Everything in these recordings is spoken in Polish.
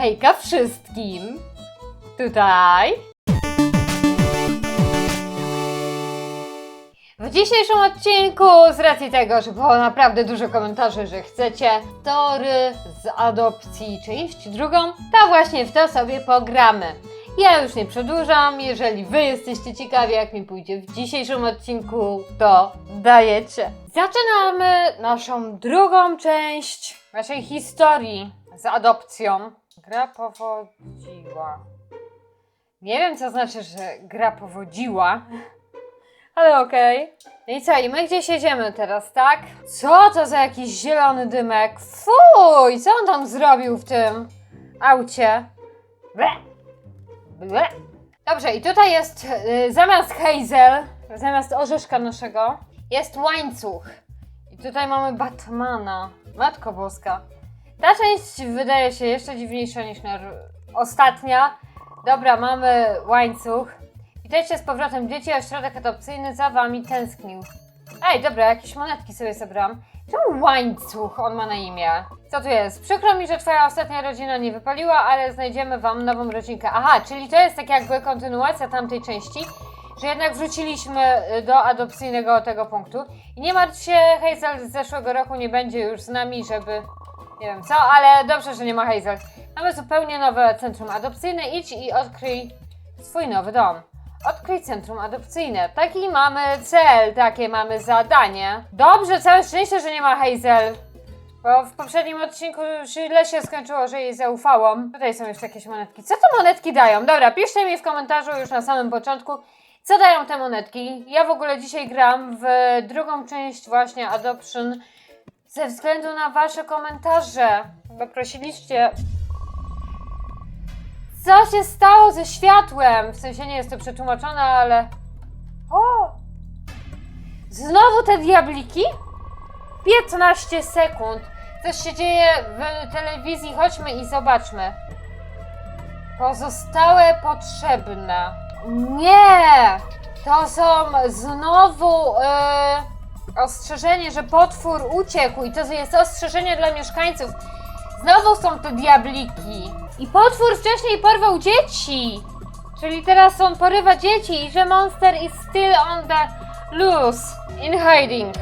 Hejka wszystkim! Tutaj. W dzisiejszym odcinku, z racji tego, że było naprawdę dużo komentarzy, że chcecie tory z adopcji część drugą, to właśnie w to sobie pogramy. Ja już nie przedłużam, jeżeli Wy jesteście ciekawi jak mi pójdzie w dzisiejszym odcinku, to dajecie. Zaczynamy naszą drugą część naszej historii z adopcją. Gra powodziła. Nie wiem co znaczy, że gra powodziła, ale okej. No i co, i my gdzieś jedziemy teraz, tak? Co to za jakiś zielony dymek? Fuj, co on tam zrobił w tym aucie? Ble. Ble. Dobrze, i tutaj jest y, zamiast Hazel, zamiast orzeszka naszego, jest łańcuch. I tutaj mamy Batmana. Matko Boska. Ta część wydaje się jeszcze dziwniejsza niż ostatnia. Dobra, mamy łańcuch. Witajcie z powrotem. Dzieci, ośrodek adopcyjny za wami tęsknił. Ej, dobra, jakieś monetki sobie zebrałam. Czemu łańcuch on ma na imię? Co tu jest? Przykro mi, że twoja ostatnia rodzina nie wypaliła, ale znajdziemy wam nową rodzinkę. Aha, czyli to jest tak jakby kontynuacja tamtej części, że jednak wróciliśmy y, do adopcyjnego tego punktu. I nie martw się, Hazel z zeszłego roku nie będzie już z nami, żeby... Nie wiem co, ale dobrze, że nie ma Hazel. Mamy zupełnie nowe centrum adopcyjne. Idź i odkryj swój nowy dom. Odkryj centrum adopcyjne. Taki mamy cel, takie mamy zadanie. Dobrze, całe szczęście, że nie ma Hazel. Bo w poprzednim odcinku źle się skończyło, że jej zaufałam. Tutaj są jeszcze jakieś monetki. Co te monetki dają? Dobra, piszcie mi w komentarzu już na samym początku, co dają te monetki. Ja w ogóle dzisiaj gram w drugą część właśnie Adoption ze względu na wasze komentarze. Chyba prosiliście co się stało ze światłem? W sensie nie jest to przetłumaczone, ale. O! Znowu te diabliki? 15 sekund. Coś się dzieje w telewizji, chodźmy i zobaczmy. Pozostałe potrzebne. Nie! To są znowu yy, ostrzeżenie, że potwór uciekł i to jest ostrzeżenie dla mieszkańców. Znowu są te diabliki. I potwór wcześniej porwał dzieci. Czyli teraz on porywa dzieci i że monster is still on the loose. In hiding.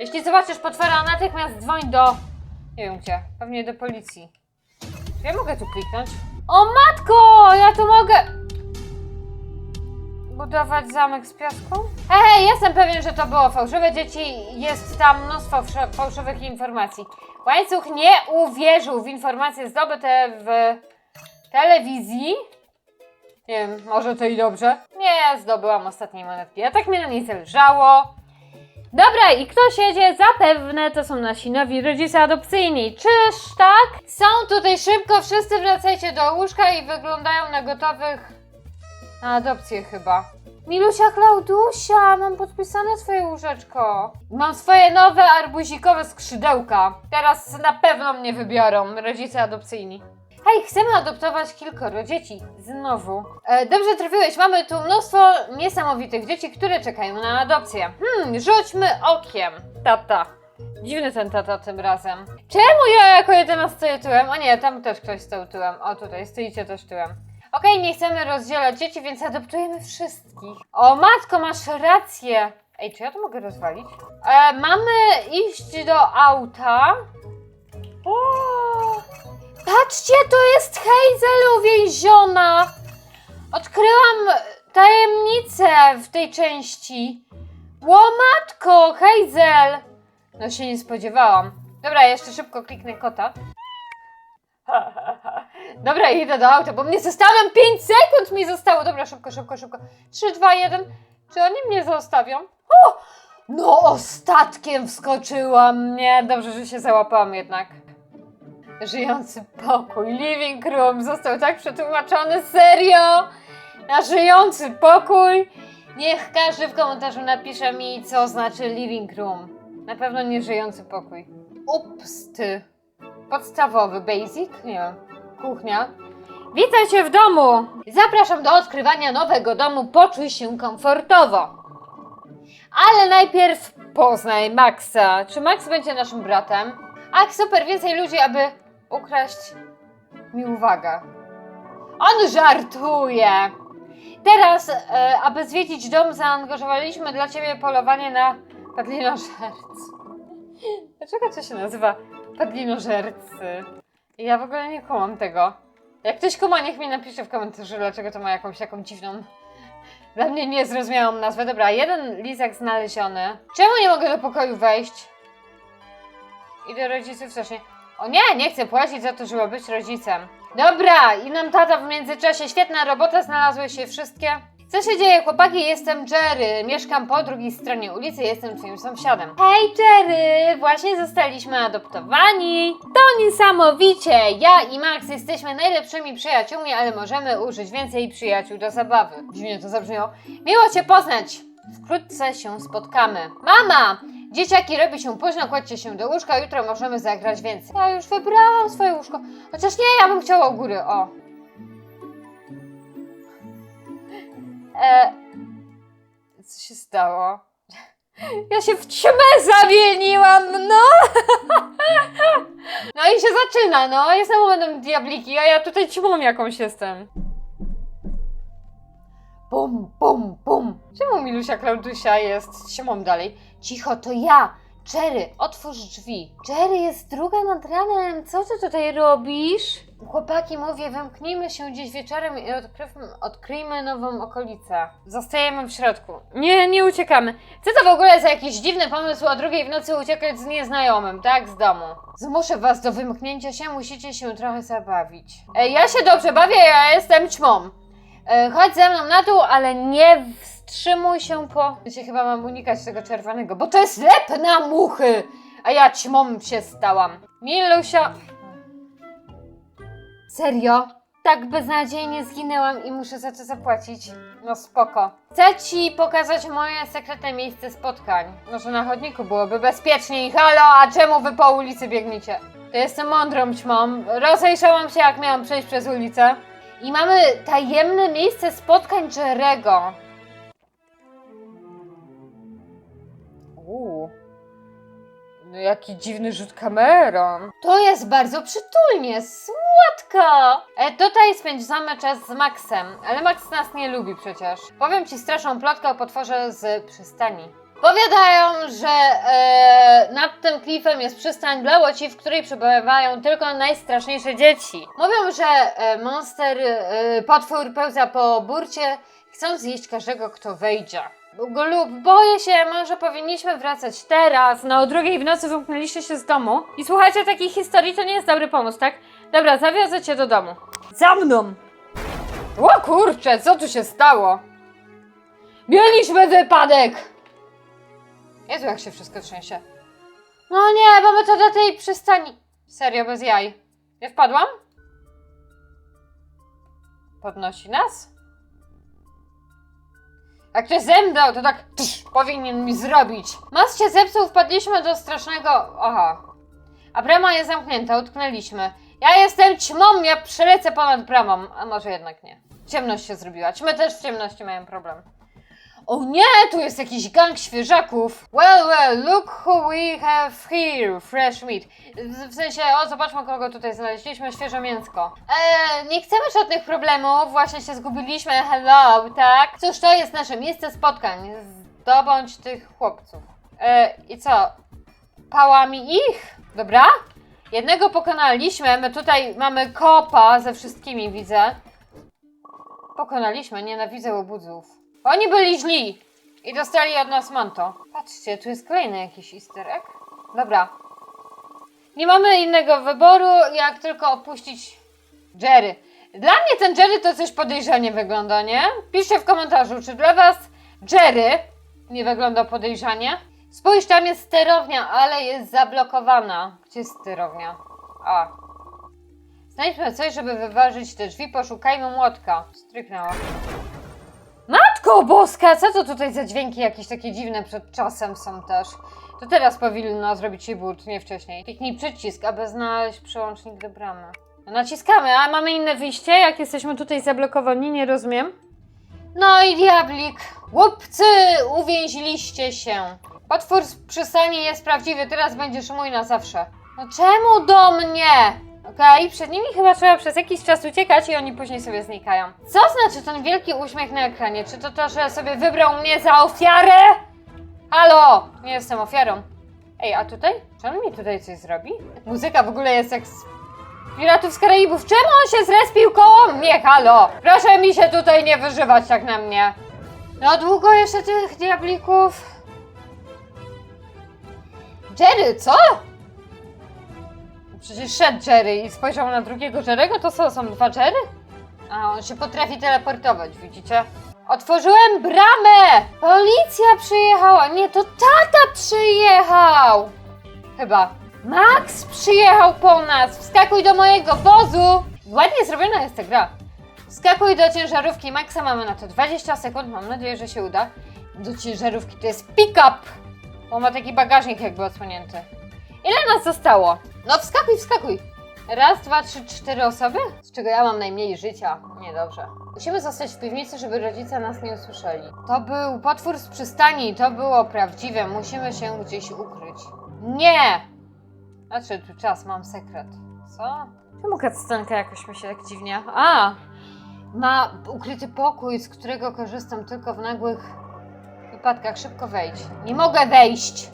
Jeśli zobaczysz potwora, natychmiast dzwoń do... Nie wiem gdzie. Pewnie do policji. Czy ja mogę tu kliknąć? O matko! Ja tu mogę... Budować zamek z piasku? Hej, jestem pewien, że to było fałszywe. Dzieci, jest tam mnóstwo fałsz- fałszywych informacji. Łańcuch nie uwierzył w informacje zdobyte w telewizji. Nie wiem, może to i dobrze. Nie, zdobyłam ostatniej monetki, a tak mnie na niej zależało. Dobra, i kto siedzie? Zapewne to są nasi nowi rodzice adopcyjni. Czyż tak? Są tutaj szybko, wszyscy wracajcie do łóżka i wyglądają na gotowych na adopcję chyba. Milusia Klaudusia, mam podpisane twoje łóżeczko. Mam swoje nowe arbuzikowe skrzydełka. Teraz na pewno mnie wybiorą rodzice adopcyjni. Hej, chcemy adoptować kilkoro dzieci. Znowu. E, dobrze trafiłeś, mamy tu mnóstwo niesamowitych dzieci, które czekają na adopcję. Hmm, rzućmy okiem. Tata. Dziwny ten tata tym razem. Czemu ja jako jedyna stoję tyłem? O nie, tam też ktoś stał tyłem. O, tutaj stoicie też tyłem. Okej, nie chcemy rozdzielać dzieci, więc adoptujemy wszystkich. O matko, masz rację. Ej, czy ja to mogę rozwalić? E, mamy iść do auta. O! Patrzcie, to jest Hazel uwięziona. Odkryłam tajemnicę w tej części. Łomatko, Hazel. No się nie spodziewałam. Dobra, jeszcze szybko kliknę kota. Dobra, idę do auta, bo mnie zostawiam 5 sekund mi zostało. Dobra, szybko, szybko, szybko. 3, 2, 1. Czy oni mnie zostawią? O! No, ostatkiem wskoczyłam. Nie, dobrze, że się załapałam jednak. Żyjący pokój. Living room został tak przetłumaczony. Serio? Na żyjący pokój? Niech każdy w komentarzu napisze mi, co znaczy living room. Na pewno nie żyjący pokój. Ups, ty. Podstawowy, basic? Nie wiem. Kuchnia. Witajcie w domu! Zapraszam do odkrywania nowego domu. Poczuj się komfortowo. Ale najpierw poznaj Maxa. Czy Max będzie naszym bratem? Ach, super, więcej ludzi, aby ukraść mi uwagę. On żartuje! Teraz, e, aby zwiedzić dom, zaangażowaliśmy dla ciebie polowanie na padlinożercy. Dlaczego to się nazywa padlinożercy? Ja w ogóle nie kumam tego. Jak ktoś kuma, niech mi napisze w komentarzu, dlaczego to ma jakąś taką dziwną, dla mnie niezrozumiałą nazwę. Dobra, jeden lizak znaleziony. Czemu nie mogę do pokoju wejść? I do rodziców też nie. O nie, nie chcę płacić za to, żeby być rodzicem. Dobra, i nam tata w międzyczasie. Świetna robota, znalazły się wszystkie. Co się dzieje, chłopaki? Jestem Jerry. Mieszkam po drugiej stronie ulicy, jestem twoim sąsiadem. Hej Jerry, właśnie zostaliśmy adoptowani. To niesamowicie! Ja i Max jesteśmy najlepszymi przyjaciółmi, ale możemy użyć więcej przyjaciół do zabawy. Dziwnie to zabrzmiało. Miło cię poznać! Wkrótce się spotkamy. Mama! Dzieciaki robi się późno, kładźcie się do łóżka, jutro możemy zagrać więcej. Ja już wybrałam swoje łóżko. Chociaż nie, ja bym chciała u góry, o. E... Co się stało? Ja się w ćmę zamieniłam, no! No i się zaczyna, no. Jestem momentem diabliki, a ja tutaj ćmą jakąś jestem. Bum, bum, bum. Czemu Milusia Klaudusia jest ćmą dalej? Cicho, to ja! Jerry, otwórz drzwi. Jerry, jest druga nad ranem. Co ty tutaj robisz? Chłopaki, mówię, wymknijmy się gdzieś wieczorem i odkrywmy, odkryjmy nową okolicę. Zostajemy w środku. Nie, nie uciekamy. Co to w ogóle za jakiś dziwny pomysł o drugiej w nocy uciekać z nieznajomym, tak? Z domu. Zmuszę was do wymknięcia się, musicie się trochę zabawić. E, ja się dobrze bawię, ja jestem ćmą. E, chodź ze mną na dół, ale nie wstrzymuj się po... Ja chyba mam unikać tego czerwonego, bo to jest lep na muchy! A ja ćmą się stałam. Milusia... Serio? Tak beznadziejnie zginęłam i muszę za to zapłacić. No spoko. Chcę ci pokazać moje sekretne miejsce spotkań. Może na chodniku byłoby bezpieczniej. Halo, a czemu wy po ulicy biegniecie? To jestem mądrą ćmą. Rozejrzałam się, jak miałam przejść przez ulicę. I mamy tajemne miejsce spotkań Jerego. Uuu. No jaki dziwny rzut kamerą. To jest bardzo przytulnie, słodko. E, tutaj spędzamy czas z Maxem, ale Max nas nie lubi przecież. Powiem ci straszną plotkę o potworze z przystani. Powiadają, że e, nad tym klifem jest przystań dla łoci, w której przebywają tylko najstraszniejsze dzieci. Mówią, że e, monster, e, potwór pełza po burcie, chcąc zjeść każdego, kto wejdzie. Lub boję się, może powinniśmy wracać teraz. No o drugiej w nocy wymknęliście się z domu. I słuchajcie, takich historii to nie jest dobry pomysł, tak? Dobra, zawiozę cię do domu. Za mną! O kurczę, co tu się stało? Mieliśmy wypadek! Jezu, jak się wszystko trzęsie. No nie, bo my to do tej przystani... Serio, bez jaj. Ja wpadłam? Podnosi nas? Jak ktoś zemdlał, to tak powinien mi zrobić. Most się zepsuł, wpadliśmy do strasznego... Aha. A brama jest zamknięta, utknęliśmy. Ja jestem ćmą, ja przelecę ponad bramą. A może jednak nie. Ciemność się zrobiła. Ćmy też w ciemności mają problem. O nie, tu jest jakiś gang świeżaków. Well, well, look who we have here. Fresh meat. W, sensie, o, zobaczmy kogo tutaj znaleźliśmy. Świeże mięsko. Eee, nie chcemy żadnych problemów. Właśnie się zgubiliśmy. Hello, tak? Cóż, to jest nasze miejsce spotkań. Zdobądź tych chłopców. Eee, i co? Pałami ich? Dobra? Jednego pokonaliśmy. My tutaj mamy kopa ze wszystkimi, widzę. Pokonaliśmy, nienawidzę łobudzów. Oni byli źli i dostali od nas manto. Patrzcie, tu jest kolejny jakiś easter egg. Dobra. Nie mamy innego wyboru, jak tylko opuścić Jerry. Dla mnie ten Jerry to coś podejrzanie wygląda, nie? Piszcie w komentarzu, czy dla was Jerry nie wygląda podejrzanie? Spójrz, tam jest sterownia, ale jest zablokowana. Gdzie jest sterownia? A. Znajdźmy coś, żeby wyważyć te drzwi, poszukajmy młotka. Stryknęła. Matko boska, co to tutaj za dźwięki jakieś takie dziwne przed czasem są też? To teraz powinno zrobić się but, nie wcześniej. Kliknij przycisk, aby znaleźć przełącznik do bramy. No naciskamy, a mamy inne wyjście, jak jesteśmy tutaj zablokowani, nie rozumiem. No i diablik. Głupcy, uwięziliście się. Potwór z przystani jest prawdziwy, teraz będziesz mój na zawsze. No czemu do mnie? Okej, przed nimi chyba trzeba przez jakiś czas uciekać i oni później sobie znikają. Co znaczy ten wielki uśmiech na ekranie? Czy to to, że sobie wybrał mnie za ofiarę? Halo! Nie jestem ofiarą. Ej, a tutaj? Czy on mi tutaj coś zrobi? Muzyka w ogóle jest jak z Piratów z Karaibów. Czemu on się zrespił koło mnie? Halo! Proszę mi się tutaj nie wyżywać tak na mnie. No długo jeszcze tych diablików? Jerry, co? Przecież szedł Jerry i spojrzał na drugiego Jerry'ego, to co, są dwa Jerry? A, on się potrafi teleportować, widzicie? Otworzyłem bramę! Policja przyjechała! Nie, to tata przyjechał! Chyba. Max przyjechał po nas! Wskakuj do mojego wozu! Ładnie zrobiona jest ta gra. Wskakuj do ciężarówki Maxa, mamy na to 20 sekund, mam nadzieję, że się uda. Do ciężarówki to jest pick-up! Bo ma taki bagażnik jakby odsłonięty. Ile nas zostało? No wskakuj, wskakuj! Raz, dwa, trzy, cztery osoby? Z czego ja mam najmniej życia. Niedobrze. Musimy zostać w piwnicy, żeby rodzice nas nie usłyszeli. To był potwór z przystani, to było prawdziwe. Musimy się gdzieś ukryć. Nie! Nadszedł czas, mam sekret. Co? Czemu cutscenka jakoś mi się tak dziwnie... A! Ma ukryty pokój, z którego korzystam tylko w nagłych wypadkach. Szybko wejdź. Nie mogę wejść!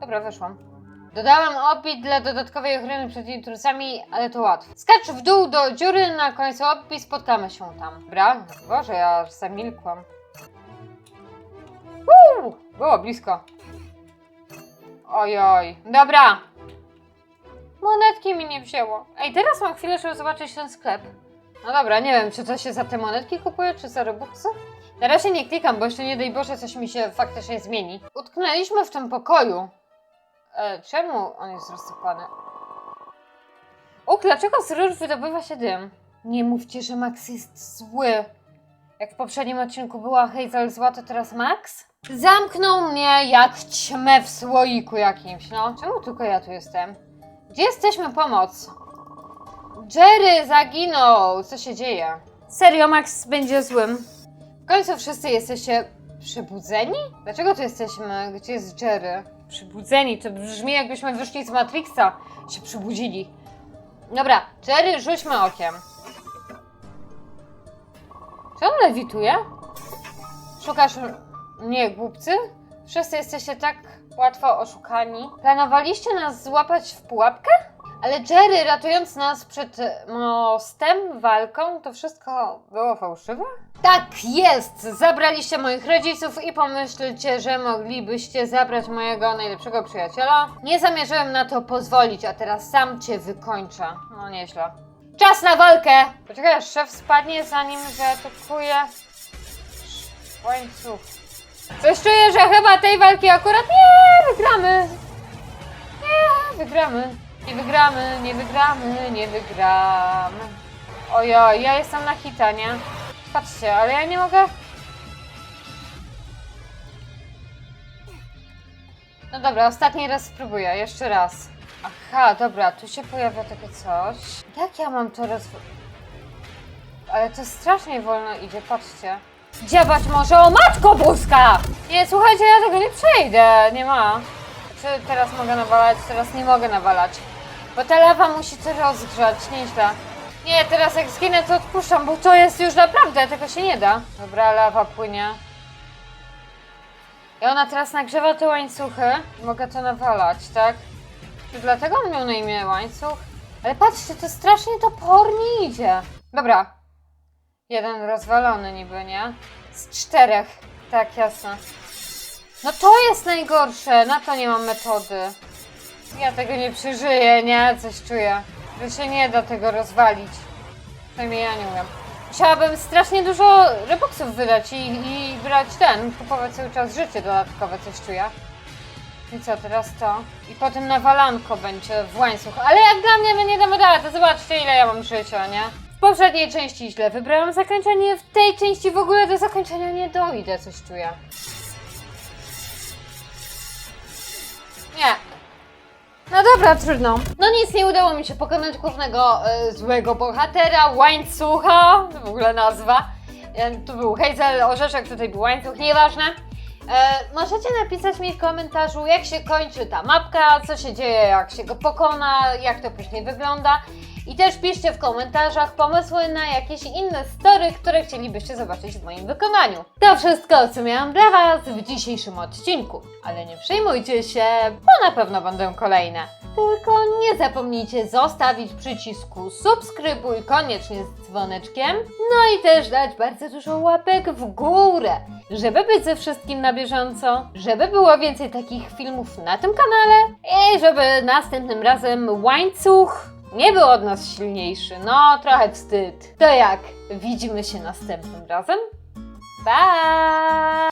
Dobra, weszłam. Dodałem opit dla dodatkowej ochrony przed intruzami, ale to łatwo. Skacz w dół do dziury na końcu opit, spotkamy się tam. Dobra? Boże, ja zamilkłam. Uuu, było blisko. Ojoj. Dobra. Monetki mi nie wzięło. Ej, teraz mam chwilę, żeby zobaczyć ten sklep. No dobra, nie wiem, czy to się za te monetki kupuje, czy za robuxy? Na razie nie klikam, bo jeszcze nie daj Boże coś mi się faktycznie zmieni. Utknęliśmy w tym pokoju. E, czemu on jest rozsypany? O, dlaczego z rur wydobywa się dym? Nie mówcie, że Max jest zły. Jak w poprzednim odcinku była Hazel zła, to teraz Max? Zamknął mnie jak ćmę w słoiku jakimś, no. Czemu tylko ja tu jestem? Gdzie jesteśmy? Pomoc! Jerry zaginął! Co się dzieje? Serio, Max będzie złym. W końcu wszyscy jesteście przebudzeni? Dlaczego tu jesteśmy? Gdzie jest Jerry? Przybudzeni, to brzmi jakbyśmy wyszli z Matrixa. Się przybudzili. Dobra, Jerry, rzućmy okiem. Czy on lewituje? Szukasz mnie, głupcy? Wszyscy jesteście tak łatwo oszukani. Planowaliście nas złapać w pułapkę? Ale Jerry, ratując nas przed mostem, walką, to wszystko było fałszywe? Tak jest! Zabraliście moich rodziców i pomyślcie, że moglibyście zabrać mojego najlepszego przyjaciela. Nie zamierzyłem na to pozwolić, a teraz sam cię wykończę. No nieźle. Czas na walkę! Poczekaj, aż szef spadnie, zanim zaatakuje łańcuch. Coś czuję, że chyba tej walki akurat nie wygramy. Nie wygramy. Nie wygramy, nie wygramy, nie wygramy. Ojoj, ja jestem na hita, nie? Patrzcie, ale ja nie mogę... No dobra, ostatni raz spróbuję, jeszcze raz. Aha, dobra, tu się pojawia takie coś. Jak ja mam to roz... Ale to strasznie wolno idzie, patrzcie. Dziabać może o matko boska! Nie, słuchajcie, ja tego nie przejdę, nie ma. Czy teraz mogę nawalać? Teraz nie mogę nawalać. Bo ta lawa musi to rozgrzać, nieźle. Nie, teraz jak zginę to odpuszczam, bo to jest już naprawdę, tego się nie da. Dobra, lawa płynie. I ona teraz nagrzewa te łańcuchy. Mogę to nawalać, tak? Czy dlatego on miał na imię łańcuch? Ale patrzcie, to strasznie topornie idzie. Dobra. Jeden rozwalony niby, nie? Z czterech. Tak, jasne. No to jest najgorsze, na to nie mam metody. Ja tego nie przeżyję, nie? Coś czuję. Że się nie da tego rozwalić. Przynajmniej ja nie umiem. Musiałabym strasznie dużo reboxów wydać i, i brać ten, kupować cały czas życie dodatkowe, coś czuję. I co, teraz to? I potem nawalanko będzie w łańcuch. Ale jak dla mnie, my nie damy rady, zobaczcie ile ja mam życia, nie? W poprzedniej części źle wybrałam zakończenie, w tej części w ogóle do zakończenia nie dojdę, coś czuję. Nie, no dobra, trudno. No nic, nie udało mi się pokonać głównego e, złego bohatera, łańcucha, w ogóle nazwa. E, tu był Hazel Orzeszek, tutaj był łańcuch, nieważne. E, możecie napisać mi w komentarzu, jak się kończy ta mapka, co się dzieje, jak się go pokona, jak to później wygląda. I też piszcie w komentarzach pomysły na jakieś inne story, które chcielibyście zobaczyć w moim wykonaniu. To wszystko, co miałam dla Was w dzisiejszym odcinku. Ale nie przejmujcie się, bo na pewno będą kolejne. Tylko nie zapomnijcie zostawić przycisku subskrybuj koniecznie z dzwoneczkiem, no i też dać bardzo dużo łapek w górę, żeby być ze wszystkim na bieżąco, żeby było więcej takich filmów na tym kanale i żeby następnym razem łańcuch nie był od nas silniejszy. No, trochę wstyd. To jak? Widzimy się następnym razem? Pa!